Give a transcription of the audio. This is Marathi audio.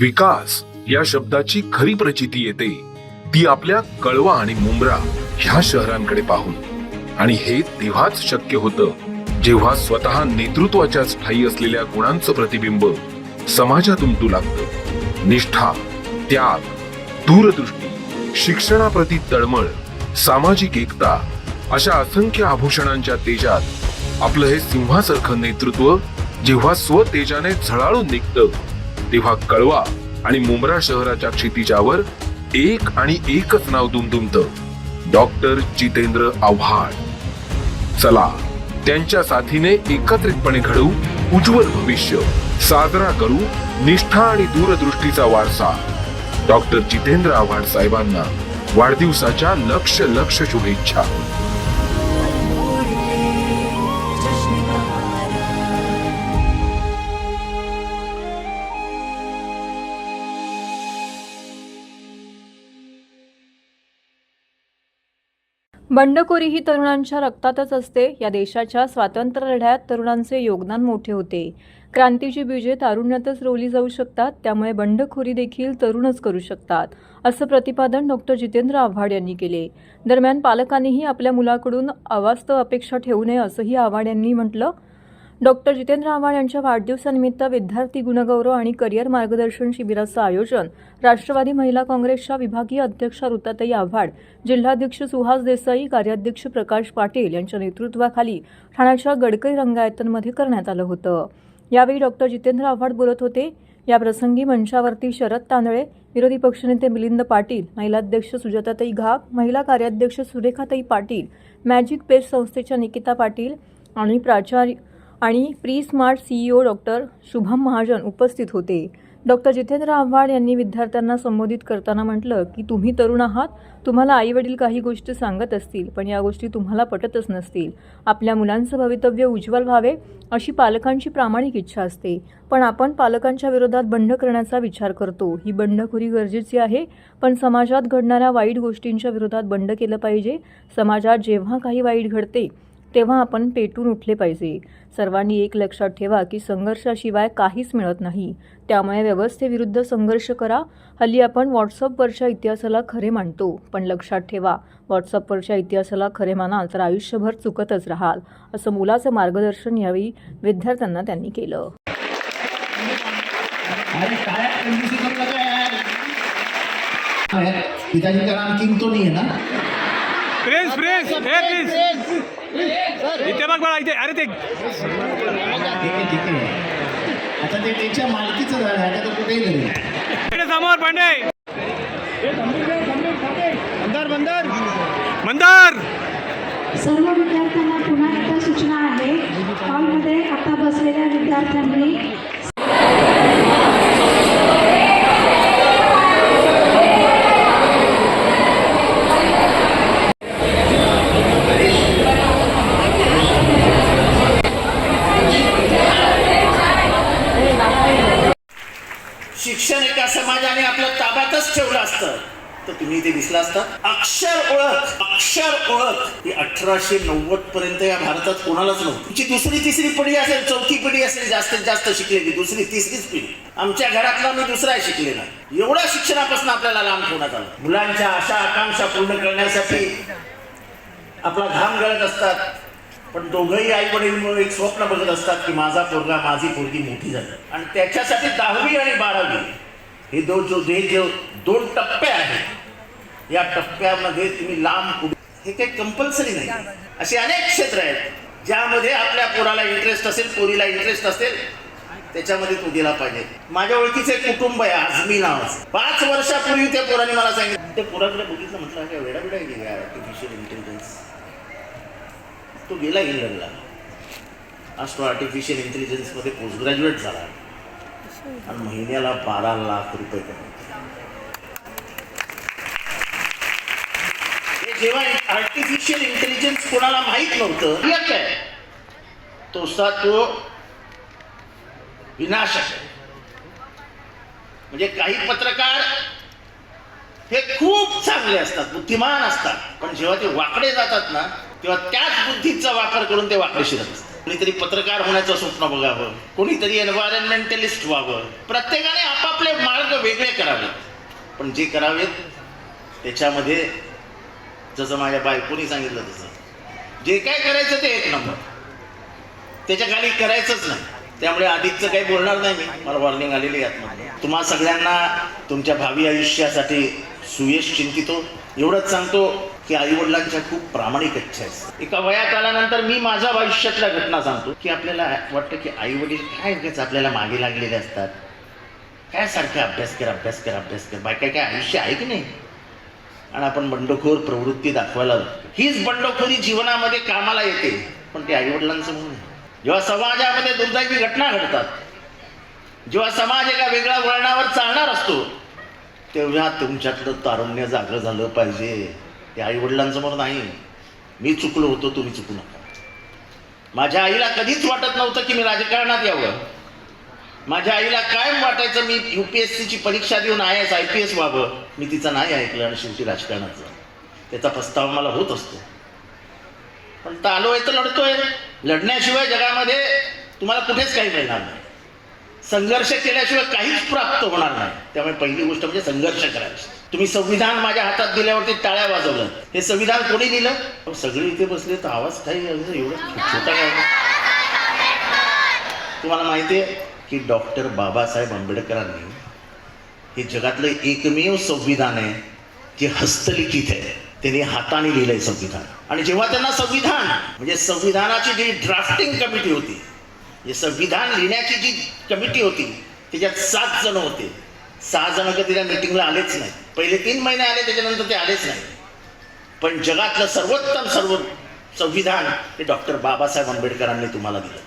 विकास या शब्दाची खरी प्रचिती येते. ती आपल्या कळवा आणि मुंब्रा ह्या शहरांकडे पाहून. आणि हे तेव्हाच शक्य होतं जेव्हा स्वतः नेतृत्वाच्या स्थायी असलेल्या गुणांचं प्रतिबिंब समाजात उमटू लागतं. निष्ठा त्याग दूरदृष्टी शिक्षणाप्रती तळमळ सामाजिक एकता अशा असंख्य आभूषणांच्या तेजात आपलं हे सिंहासारखं नेतृत्व जेव्हा स्वतेजाने झळाळून निघतं तेव्हा कळवा आणि मुंब्रा शहराच्या क्षितिजावर एक आणि एकच नाव दुमदुमत. डॉक्टर जितेंद्र आव्हाड. चला त्यांच्या साथीने एकत्रितपणे घडवू उज्ज्वल भविष्य. साजरा करू निष्ठा आणि दूरदृष्टीचा वारसा. डॉक्टर जितेंद्र आव्हाड साहेबांना वाढदिवसाच्या लक्ष लक्ष शुभेच्छा. बंडखोरी ही तरुणांच्या रक्तातच असते. या देशाच्या स्वातंत्र्य लढ्यात तरुणांचे योगदान मोठे होते. क्रांतीची बीजे तारुण्यातच रोवली जाऊ शकतात त्यामुळे बंडखोरी देखील तरुणच करू शकतात असं प्रतिपादन डॉक्टर जितेंद्र आव्हाड यांनी केले. दरम्यान पालकांनीही आपल्या मुलाकडून अवास्तव अपेक्षा ठेवू नये असंही आव्हाड यांनी म्हटलं. डॉक्टर जितेंद्र आव्हाड यांच्या वाढदिवसानिमित्त विद्यार्थी गुणगौरव आणि करिअर मार्गदर्शन शिबिराचं आयोजन राष्ट्रवादी महिला काँग्रेसच्या विभागीय अध्यक्षा रुताताई आव्हाड जिल्हाध्यक्ष सुहास देसाई कार्याध्यक्ष प्रकाश पाटील यांच्या नेतृत्वाखाली ठाण्याच्या गडकरी रंगायतनमध्ये करण्यात आलं होतं. यावेळी डॉक्टर जितेंद्र आव्हाड बोलत होते या प्रसंगी मंचावरती शरद तांदळे विरोधी पक्षनेते मिलिंद पाटील महिलाध्यक्ष सुजाताताई घाग महिला कार्याध्यक्ष सुरेखाताई पाटील मॅजिक पेस्ट संस्थेच्या निकिता पाटील आणि प्राचार्य आणि pre smart CEO doctor Shubham Mahajan उपस्थित होते. डॉक्टर जितेंद्र आव्हाड यांनी विद्यार्थ्यांना संबोधित करताना म्हटलं की तुम्ही तरुण आहात. तुम्हाला आईवडील काही गोष्टी सांगत असतील पण या गोष्टी तुम्हाला पटतच नसतील. आपल्या मुलांचं भवितव्य उज्ज्वल व्हावे अशी पालकांची प्रामाणिक इच्छा असते. पण आपण पालकांच्या विरोधात बंड करण्याचा विचार करतो. ही बंडखोरी गरजेची आहे पण समाजात घडणाऱ्या वाईट गोष्टींच्या विरोधात बंड केलं पाहिजे. समाजात जेव्हा काही वाईट घडते तेव्हा आपण पेटून उठले पाहिजे. सर्वांनी एक लक्षात ठेवा की संघर्षाशिवाय काहीच मिळत नाही. त्यामुळे व्यवस्थेविरुद्ध संघर्ष करा. हल्ली आपण व्हॉट्सअपवरच्या इतिहासाला खरे मानतो. पण लक्षात ठेवा व्हॉट्सअपवरच्या इतिहासाला खरे मानाल तर आयुष्यभर चुकतच राहाल असं मुलाचं मार्गदर्शन यावेळी विद्यार्थ्यांना त्यांनी केलं. पिताजी का नाम किंग तो नहीं है ना? प्रिन्स प्रिन्स हे प्रिन्स इथे बघ बघा इथे अरे ते आता ते त्याच्या मालकीचं झालं आता कुठेही समोर पांडे. मंदार मंदार मंदार सर्व विद्यार्थ्यांना पुन्हा एकदा सूचना आहे. हॉलमध्ये आता बसलेल्या विद्यार्थ्यांनी शिक्षण एका समाजाने आपल्या ताब्यातच ठेवलं असतं. तर तुम्ही ते दिसला असता. अक्षर ओळख अक्षर ओळख. ही अठराशे नव्वद पर्यंत या भारतात कोणालाच नव्हती. दुसरी तिसरी पिढी असेल चौथी पिढी असेल जास्तीत जास्त शिकलेली. दुसरी तिसरीच पिढी. आमच्या घरातला मी दुसरा शिकलेला एवढ्या शिक्षणापासून आपल्याला लांब ठेवण्यात आलं. मुलांच्या आशा आकांक्षा पूर्ण करण्यासाठी आपला घाम गळत असतात. पण दोघंही आई वडील एक स्वप्न बघत असतात की माझा पोरगा माझी पोरगी मोठी झाली. आणि त्याच्यासाठी दहावी आणि बारावी. हे दोन जो हे जो दोन टप्पे आहेत. या टप्प्यामध्ये तुम्ही लांब उभे- हे काही कंपल्सरी नाही. असे अनेक क्षेत्र आहेत ज्यामध्ये आपल्या पोराला इंटरेस्ट असेल पोरीला इंटरेस्ट असेल त्याच्यामध्ये तो गेला पाहिजे. माझ्या ओळखीचं एक कुटुंब आहे आझमी नावाचं. पाच वर्षापूर्वी त्या पोराने मला सांगितलं. त्या पोराकडे बघितलं म्हटलं काय वेडा वेडा गेला आर्टिफिशियल इंटेलिजन्स तो गेला इंग्लंडला. आज तो आर्टिफिशियल इंटेलिजन्समध्ये पोस्ट ग्रॅज्युएट झाला. आणि महिन्याला बारा लाख रुपये कमवतो. हे जेव्हा आर्टिफिशियल इंटेलिजन्स कोणाला माहीत नव्हतं एक आहे तो सा तो आहे. म्हणजे काही पत्रकार हे खूप चांगले असतात बुद्धिमान असतात पण जेव्हा ते वाकडे जातात ना तेव्हा त्याच बुद्धीचा वापर करून ते वाकडे शिरत असतात. कोणीतरी पत्रकार होण्याचं स्वप्न बघावं कोणीतरी एन्व्हायरमेंटलिस्ट व्हावं. प्रत्येकाने आपापले मार्ग वेगळे करावेत पण जे करावेत त्याच्यामध्ये जसं माझ्या बायकोनी सांगितलं तसं. जे काय करायचं ते एक नंबर. त्याच्याखाली करायचंच नाही. त्यामुळे आधीचं काही बोलणार नाही मी. मला वॉर्निंग आलेली आहे आतमध्ये. तुम्हा सगळ्यांना तुमच्या भावी आयुष्यासाठी सुयश चिंतितो. एवढंच सांगतो की आईवडिलांच्या खूप प्रामाणिक इच्छा आहे. एका वयात आल्यानंतर मी माझ्या आयुष्यातल्या घटना सांगतो की आपल्याला वाटतं की आई वडील काय उगाच आपल्याला मागे लागलेले असतात. काय सारखे अभ्यास कर अभ्यास कर अभ्यास कर. बाय काय काय आयुष्य आहे की नाही? आणि आपण बंडखोर प्रवृत्ती दाखवायला लागतो हीच बंडखोरी जीवनामध्ये कामाला येते. पण ते आईवडिलांचं म्हणून जेव्हा समाजामध्ये दुर्दैवी घटना घडतात जेव्हा समाज एका वेगळ्या वळणावर चालणार असतो तेव्हा तुमच्यातलं तारुण्य जागं झालं पाहिजे. ते आईवडिलांसमोर नाही. मी चुकलो होतो तुम्ही चुकू नका. माझ्या आईला कधीच वाटत नव्हतं की मी राजकारणात यावं. माझ्या आईला कायम वाटायचं मी यू पी एस सीची परीक्षा देऊन I S I P S व्हावं. मी तिचं नाही ऐकलं आणि शेवटी राजकारणाचं त्याचा प्रस्ताव मला होत असतो. पण तर आलो आहे तर लढतोय. लढण्याशिवाय जगामध्ये तुम्हाला कुठेच काही मिळणार नाही. संघर्ष केल्याशिवाय काहीच प्राप्त होणार नाही. त्यामुळे पहिली गोष्ट म्हणजे संघर्ष करायची. तुम्ही संविधान माझ्या हातात दिल्यावरती टाळ्या वाजवलं. हे संविधान कोणी दिलं? सगळे इथे बसले तर आवाज काही एवढं एवढं छोटा काय तुम्हाला माहिती आहे की डॉक्टर बाबासाहेब आंबेडकरांनी हे जगातलं एकमेव संविधान आहे जे हस्तलिखित आहे. त्यांनी हाताने लिहिलंय संविधान. आणि जेव्हा त्यांना संविधान म्हणजे संविधानाची जी ड्राफ्टिंग कमिटी होती हे संविधान लिहिण्याची जी कमिटी होती त्याच्यात सात जण होते. सहा जण कधी तिच्या मिटिंगला आलेच नाही. पहिले तीन महिने आले त्याच्यानंतर ते आलेच नाही. पण जगातलं सर्वोत्तम सर्व संविधान हे डॉक्टर बाबासाहेब आंबेडकरांनी तुम्हाला दिलं.